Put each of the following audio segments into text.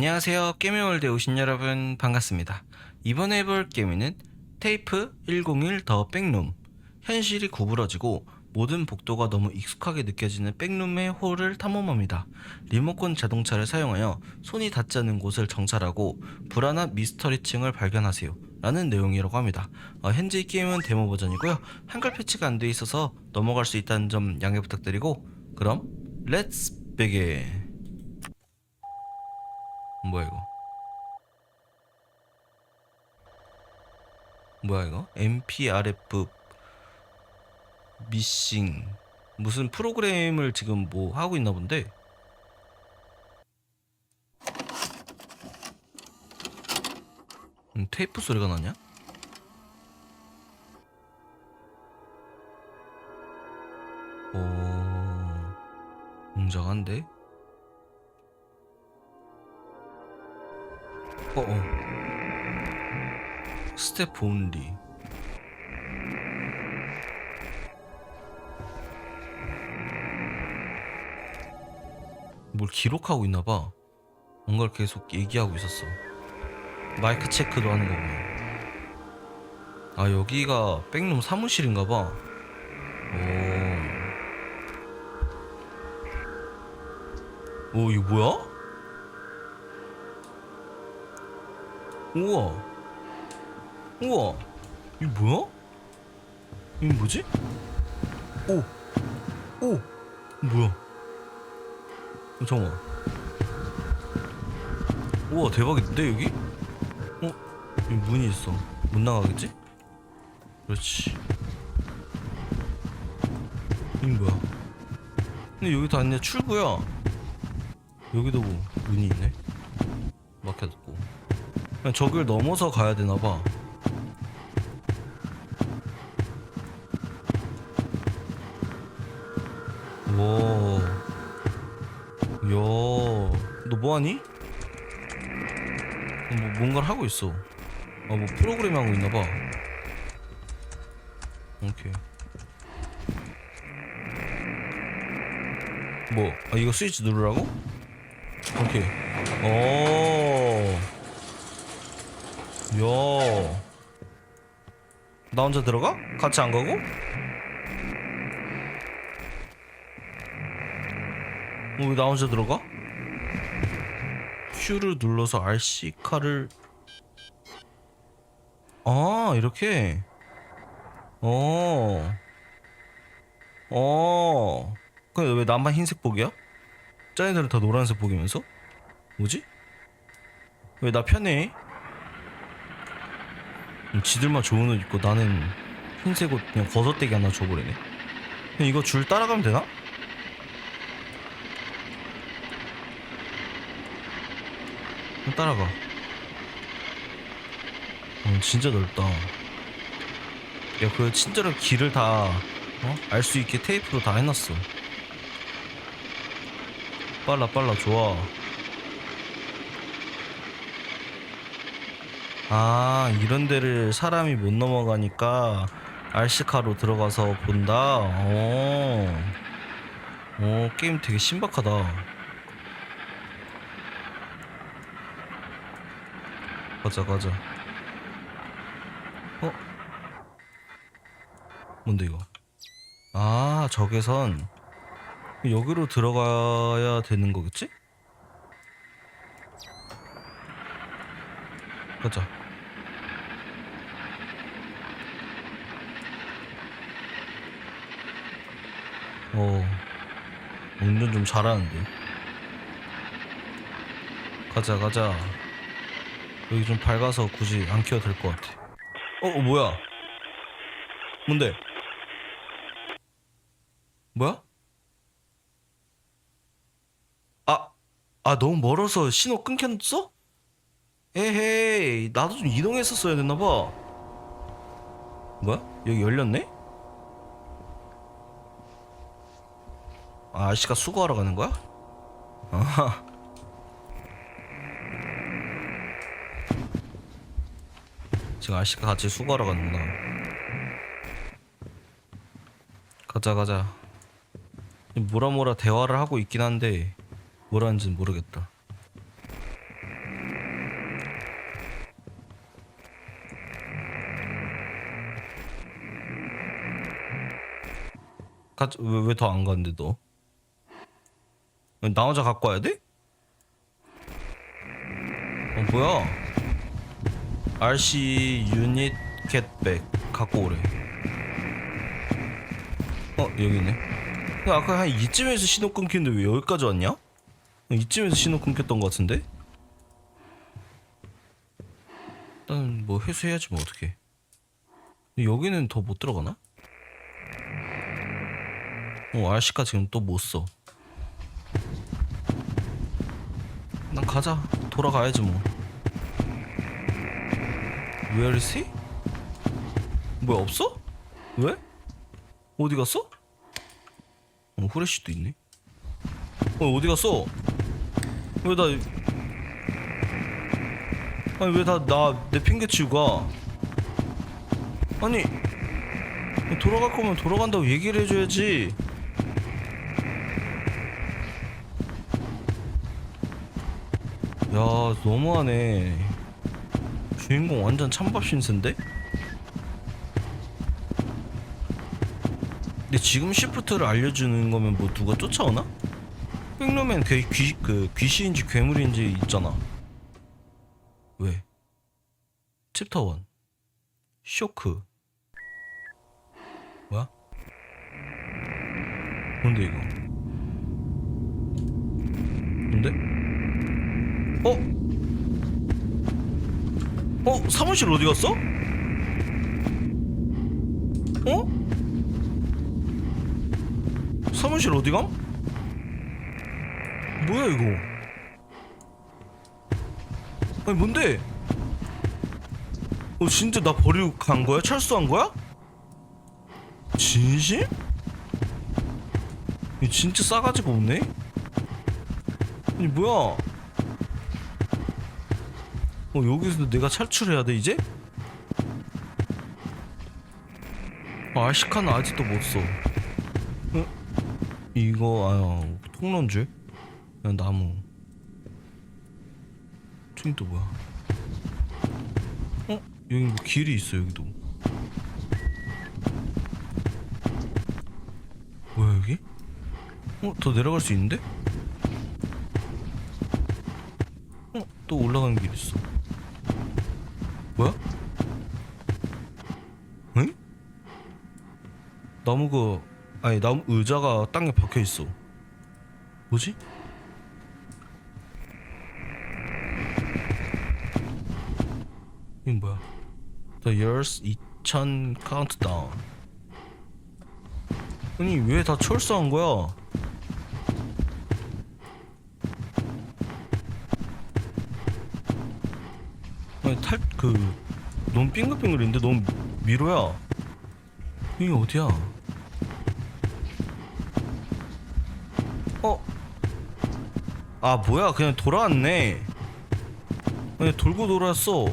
안녕하세요. 게임월드에 오신 여러분 반갑습니다. 이번에 해볼 게임은 테이프 101 더 백룸. 현실이 구부러지고 모든 복도가 너무 익숙하게 느껴지는 백룸의 홀을 탐험합니다. 리모컨 자동차를 사용하여 손이 닿지 않는 곳을 정찰하고 불안한 미스터리층을 발견하세요. 라는 내용이라고 합니다. 어, 현재 이 게임은 데모 버전이고요. 한글 패치가 안 돼 있어서 넘어갈 수 있다는 점 양해 부탁드리고 그럼 렛츠 베게 뭐야 이거? 뭐야 이거? MPRF 미싱 무슨 프로그램을 지금 뭐 하고 있나 본데? 음, 테이프 소리가 나냐? 오, 웅장한데? 어 어. 스텝 온리. 뭘 기록하고 있나 봐. 뭔가를 계속 얘기하고 있었어. 마이크 체크도 하는 거고. 아 여기가 백룸 사무실인가 봐. 오. 오 이거 뭐야? 우와 우와 이거 뭐야? 이거 뭐지? 오! 오! 뭐야? 어, 잠깐만 우와 대박인데 여기? 어? 여기 문이 있어 못 나가겠지? 그렇지 이게 뭐야 근데 여기 다 아니야 출구야 여기도 뭐 문이 있네 막혀뒀고 그냥 저길 넘어서 가야 되나봐 와, 야, 너 뭐하니? 어, 뭐 뭔가를 하고 있어. 아, 뭐 프로그램 하고 있나 봐. 오케이. 뭐, 아 이거 스위치 누르라고? 오케이. 오, 야, 나 혼자 들어가? 같이 안 가고? 어, 왜나 혼자 들어가? Q를 눌러서 RC 카를 아 이렇게 어. 어. 근데 왜 나만 흰색 복이야? 짜이들은 다 노란색 복이면서? 뭐지? 왜 나 편해? 음, 지들만 좋은 옷 입고 나는 흰색 옷 그냥 버섯대기 하나 줘버리네. 이거 줄 따라가면 되나? 따라가. 어, 진짜 넓다. 야, 그 친절한 길을 다, 어? 알 수 있게 테이프로 다 해놨어. 빨라, 빨라, 좋아. 아, 이런 데를 사람이 못 넘어가니까 RC카로 들어가서 본다? 어. 어, 게임 되게 신박하다. 가자 가자 어? 뭔데 이거 아 저게선 여기로 들어가야 되는 거겠지? 가자 어 운전 좀 잘하는데 가자 가자 여기 좀 밝아서 굳이 안 켜도 될 것 같아. 어, 어, 뭐야? 뭔데? 뭐야? 아, 아, 너무 멀어서 신호 끊겼어? 에헤이, 나도 좀 이동했었어야 됐나봐. 뭐야? 여기 열렸네? 아, 아저씨가 수거하러 가는 거야? 아하. 지금 아저씨가 같이 수거하러 가는구나. 가자, 가자. 뭐라 뭐라 대화를 하고 있긴 한데, 뭐라는지는 모르겠다. 왜, 왜더안 가는데 너? 나 혼자 갖고 와야 돼? 어 뭐야? RC 유닛 캣백 갖고 오래. 어 여기 있네. 아까 한 이쯤에서 신호 끊기는데 왜 여기까지 왔냐? 이쯤에서 신호 끊겼던 것 같은데? 일단 뭐 회수해야지 뭐 어떻게? 여기는 더 못 들어가나? 어 RC가 지금 또 못 써. 난 가자. 돌아가야지 뭐. Where is he? 뭐야 없어? 왜? 어디 갔어? 어 후레쉬도 있네. 어 어디 갔어? 왜 나 아니 왜 다 나 내 핑계 치고 가? 아니 돌아갈 거면 돌아간다고 얘기를 해줘야지. 야 너무하네. 주인공 완전 찬밥 신세인데? 근데 지금 시프트를 알려주는 거면 뭐 누가 쫓아오나? 백룸엔 그, 귀, 그 귀신인지 괴물인지 있잖아. 왜? 챕터 1 쇼크 뭐야? 뭔데 이거? 뭔데? 어? 어? 사무실 어디 갔어? 어? 사무실 어디 감? 뭐야 이거? 아니 뭔데? 어 진짜 나 버리고 간 거야? 철수한 거야? 진심? 이 진짜 싸가지가 없네? 아니 뭐야? 어 여기서 내가 탈출해야 돼 이제? 아, 아시카는 아직도 못 써. 어? 이거 아 통로인 줄? 그냥 나무. 저기 또 뭐야? 어? 여기 뭐 길이 있어 여기도. 뭐야 여기? 어? 더 내려갈 수 있는데? 어? 또 올라가는 길 있어. 뭐야? 응? 나무가 아니 나무 의자가 땅에 박혀 있어. 뭐지? 이건 뭐야? The Years 2000 Countdown. 아니 왜 다 철수한 거야? 아니 탈 그 너무 빙글빙글인데 너무 미로야. 이게 어디야? 어? 아 뭐야 그냥 돌아왔네. 그냥 돌고 돌아왔어.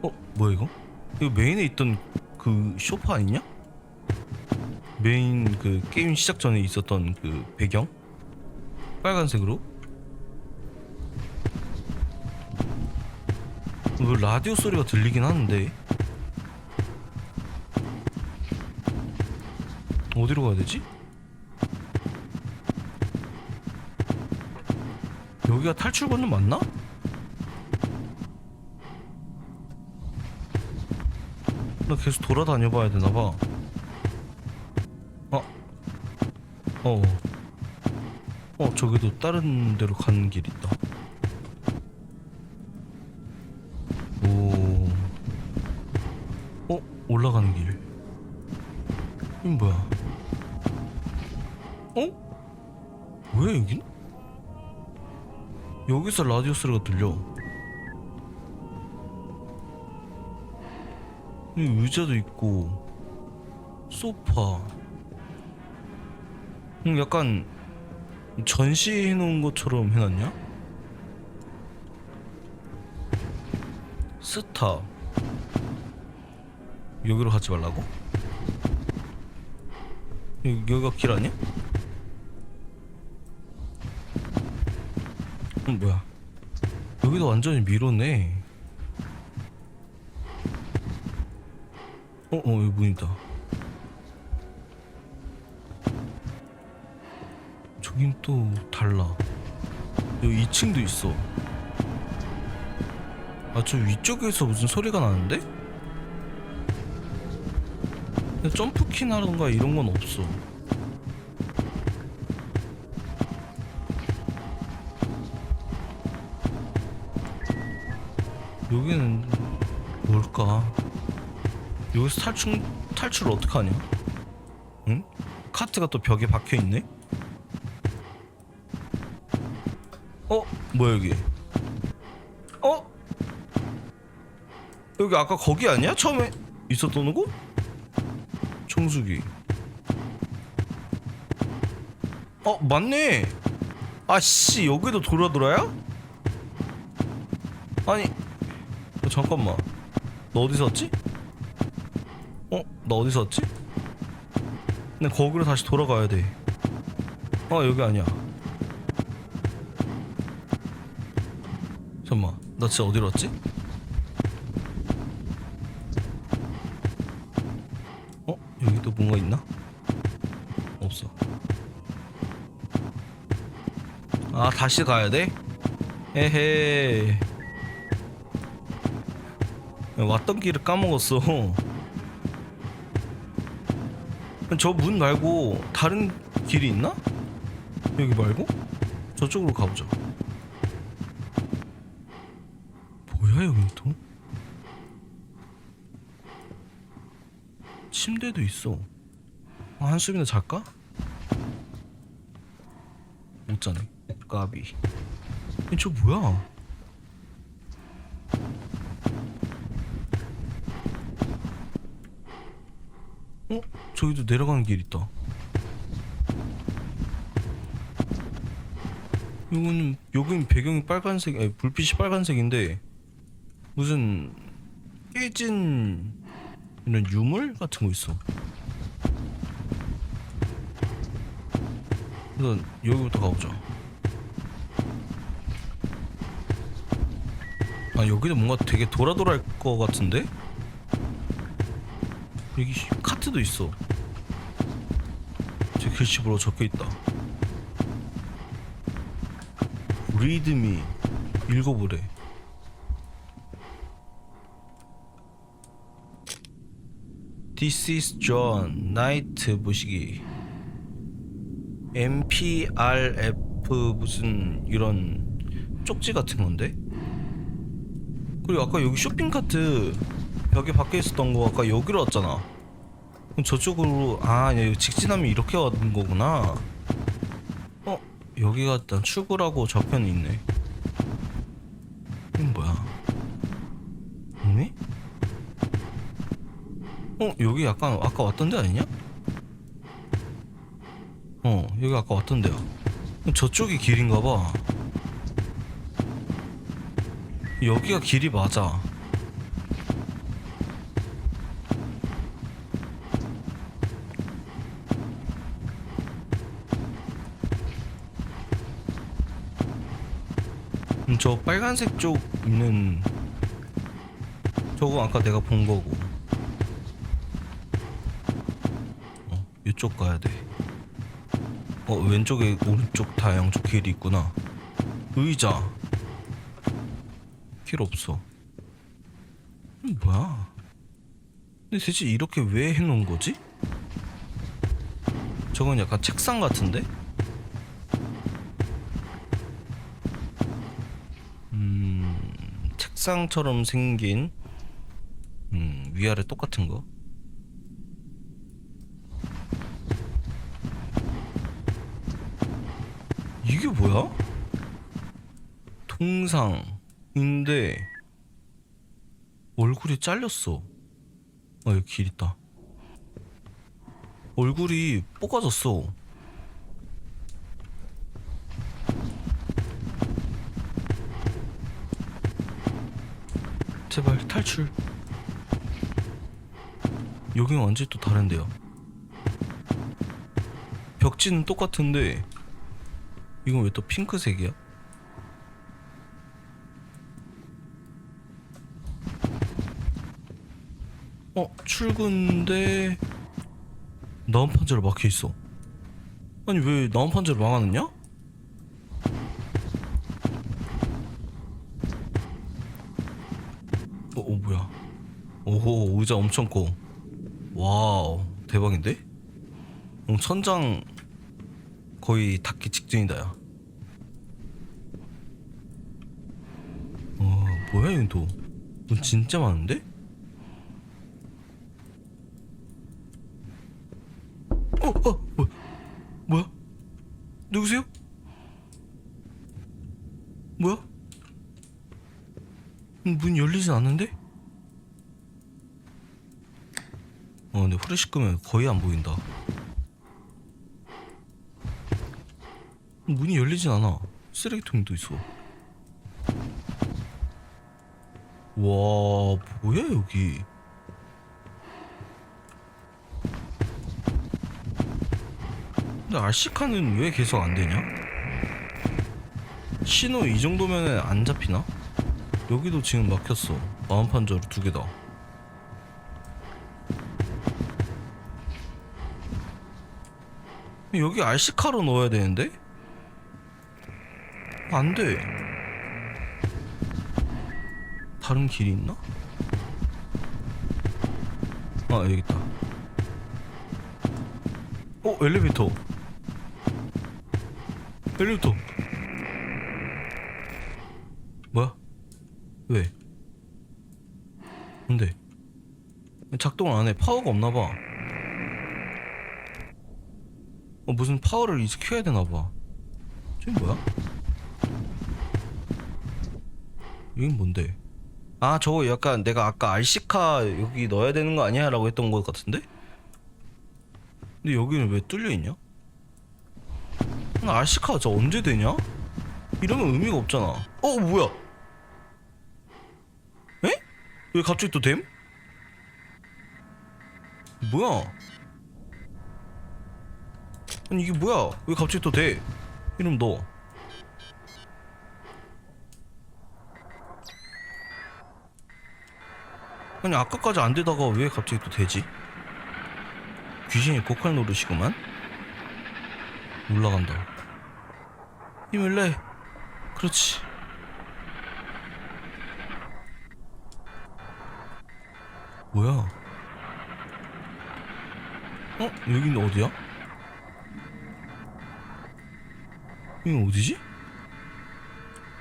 어 뭐야 이거? 이거 메인에 있던 그 쇼파 아니냐? 메인 그 게임 시작 전에 있었던 그 배경? 빨간색으로? 뭐 라디오 소리가 들리긴 하는데 어디로 가야 되지? 여기가 탈출구는 맞나? 나 계속 돌아다녀 봐야 되나 봐. 어. 어. 어, 저기도 다른 데로 가는 길 있다. 오. 어, 올라가는 길. 이건 뭐야? 어? 뭐야 여긴? 여기서 라디오 소리가 들려. 의자도 있고 소파. 음, 약간 전시해 놓은 것처럼 해놨냐? 스타. 여기로 가지 말라고? 여기, 여기가 길 아니야? 음, 뭐야? 여기도 완전히 미로네. 어, 어, 여기 문이다. 저긴 또 달라. 여기 2층도 있어. 아, 저 위쪽에서 무슨 소리가 나는데? 근데 점프키나던가 이런 건 없어. 여기는 뭘까? 여기서 탈출 탈출을 어떻게 하냐? 응? 카트가 또 벽에 박혀 있네. 어? 뭐야 여기? 어? 여기 아까 거기 아니야? 처음에 있었던 곳? 청수기. 어 맞네. 아씨 여기도 돌아돌아야? 아니 어, 잠깐만. 너 어디서 왔지? 어? 나 어디서 왔지? 근데 거기로 다시 돌아가야 돼. 어 여기 아니야. 잠깐만. 나 진짜 어디로 왔지? 어? 여기 또 뭔가 있나? 없어. 아 다시 가야 돼? 에헤. 왔던 길을 까먹었어. 저 문 말고 다른 길이 있나? 여기 말고? 저쪽으로 가보자. 또? 침대도 있어. 아, 한숨이나 잘까? 못 자네. 까비. 이, 저 뭐야? 어? 저기도 내려가는 길 있다. 이거는 여기는 배경이 빨간색, 아니 불빛이 빨간색인데 무슨 깨진 이런 유물 같은 거 있어. 일단 여기부터 가보자. 아 여기도 뭔가 되게 돌아돌아 할것 같은데? 여기 씨, 카트도 있어. 제 글씨로 적혀 있다. 리드미 읽어보래. This is John. 나이트 보시기. MPRF 무슨 이런 쪽지 같은 건데? 그리고 아까 여기 쇼핑 카트 벽에 박혀 있었던 거 아까 여기로 왔잖아. 그럼 저쪽으로 아 직진하면 이렇게 가는 거구나. 어 여기가 일단 출구라고 적혀는 있네. 이건 뭐야? 없네? 어 여기 약간 아까 왔던 데 아니냐? 어 여기 아까 왔던 데야. 그럼 저쪽이 길인가 봐. 여기가 길이 맞아. 음, 저 빨간색 쪽 있는 저거 아까 내가 본 거고. 어, 이쪽 가야 돼. 어, 왼쪽에 오른쪽 다 양쪽 길이 있구나. 의자. 길 없어. 음, 뭐야? 근데 대체 이렇게 왜 해놓은 거지? 저건 약간 책상 같은데? 음, 책상처럼 생긴 음, 위아래 똑같은 거. 이게 뭐야? 동상인데 얼굴이 잘렸어. 아 여기 길 있다. 얼굴이 뽀가졌어. 제발 탈출. 여기는 완전히 또 다른데요. 벽지는 똑같은데 이건 왜 또 핑크색이야? 어 출구인데 나원판자로 막혀 있어. 아니 왜 나원판자로 막아놨냐? 어, 어 뭐야? 오호 의자 엄청 커. 와우 대박인데? 어, 천장 거의 닿기 직전이다 야. 어 뭐야 이건 또? 이건 진짜 많은데? 어, 어, 뭐야? 뭐야? 누구세요? 뭐야? 음, 문 열리진 않는데? 어, 근데 후레쉬 끄면 거의 안 보인다. 문이 열리진 않아. 쓰레기통도 있어. 와, 뭐야, 여기. 근데 RC카는 왜 계속 안 되냐? 신호 이 정도면 안 잡히나? 여기도 지금 막혔어. 마음판자로 두 개다. 여기 RC카로 넣어야 되는데? 안 돼. 다른 길이 있나? 아, 여기 있다. 어, 엘리베이터. 엘리베이터. 뭐야? 왜? 뭔데? 작동을 안 해. 파워가 없나 봐. 어, 무슨 파워를 이제 켜야 되나 봐. 저기 뭐야? 여긴 뭔데? 아, 저거 약간 내가 아까 RC카 여기 넣어야 되는 거 아니야? 라고 했던 것 같은데? 근데 여기는 왜 뚫려 있냐? RC카가 저 언제 되냐? 이러면 의미가 없잖아. 어, 뭐야? 에? 왜 갑자기 또 됨? 뭐야? 아니 이게 뭐야? 왜 갑자기 또 돼? 이름 너. 아니 아까까지 안 되다가 왜 갑자기 또 되지? 귀신이 고칼 노릇이구만. 올라간다. 힘을 내. 그렇지. 뭐야? 어? 여기는 어디야? 여긴 어디지?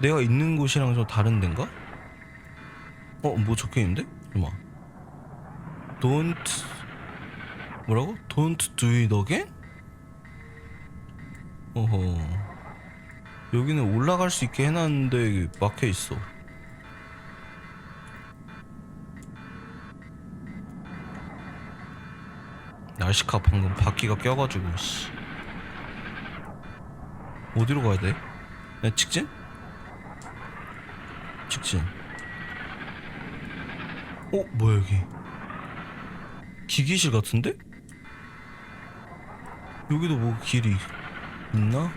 내가 있는 곳이랑 좀 다른 데인가? 어? 뭐 적혀 있는데? 잠깐만 Don't 뭐라고? Don't do it again? 어허 여기는 올라갈 수 있게 해놨는데 막혀 있어 날씨카 방금 바퀴가 껴가지고 씨. 어디로 가야 돼? 야, 직진? 직진. 어, 뭐야 여기? 기기실 같은데? 여기도 뭐 길이 있나?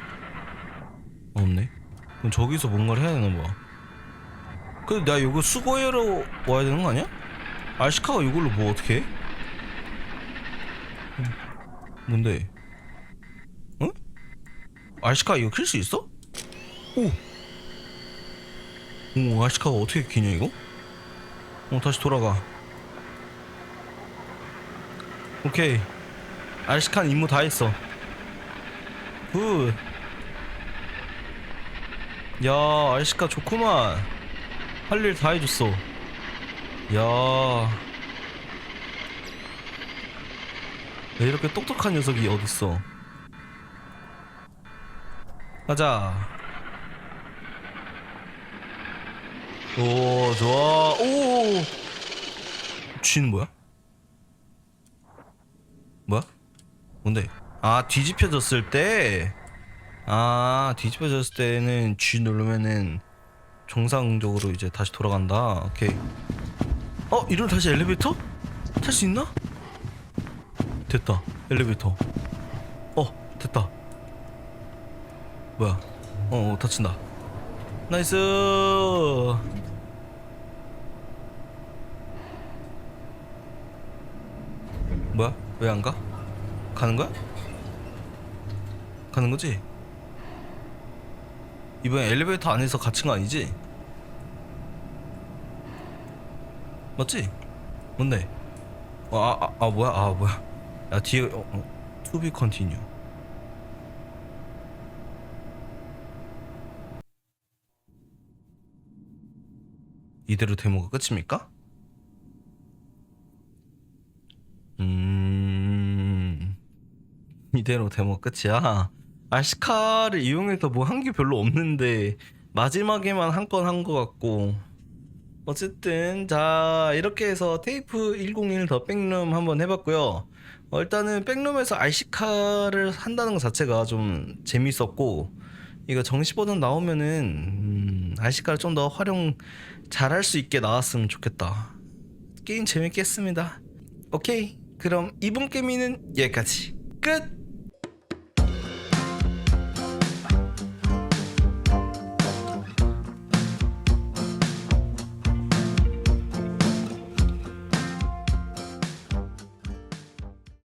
없네. 그럼 저기서 뭔가를 해야 되나 봐. 근데 나 이거 수거해러 와야 되는 거 아니야? 알시카가 이걸로 뭐 어떻게 해? 음, 뭔데? 응? 알시카 이거 킬 수 있어? 오! 오, 알시카가 어떻게 키냐 이거? 어, 다시 돌아가. 오케이. 알시칸 임무 다 했어. 굿. 야, 알시카 좋구만. 할 일 다 해줬어. 야. 야, 이렇게 똑똑한 녀석이 어딨어. 가자. 오, 좋아. 오! 쥐는 뭐야? 뭐야? 뭔데? 아, 뒤집혀졌을 때? 아, 뒤집혀졌을 때는 G 누르면은 정상적으로 이제 다시 돌아간다. 오케이. 어, 이러면 다시 엘리베이터? 탈 수 있나? 됐다. 엘리베이터. 어, 됐다. 뭐야? 어, 어 다친다. 나이스. 뭐야? 왜 안 가? 가는 거야? 가는 거지? 이번에 엘리베이터 안에서 갇힌 거 아니지? 맞지? 뭔데? 어, 아, 아, 아 뭐야? 아 뭐야? 야 뒤에 어, 어, to be continue. 이대로 데모가 끝입니까? 음 이대로 데모가 끝이야. 아시카를 이용해서 뭐 한 게 별로 없는데 마지막에만 한 건 한 거 같고 어쨌든 자 이렇게 해서 테이프 101 더 백룸 한번 해봤고요. 어, 일단은 백룸에서 RC카를 한다는 것 자체가 좀 재밌었고 이거 정식 버전 나오면은 음, RC카를 좀 더 활용 잘할 수 있게 나왔으면 좋겠다. 게임 재밌게 했습니다. 오케이 그럼 이번 게임은 여기까지 끝.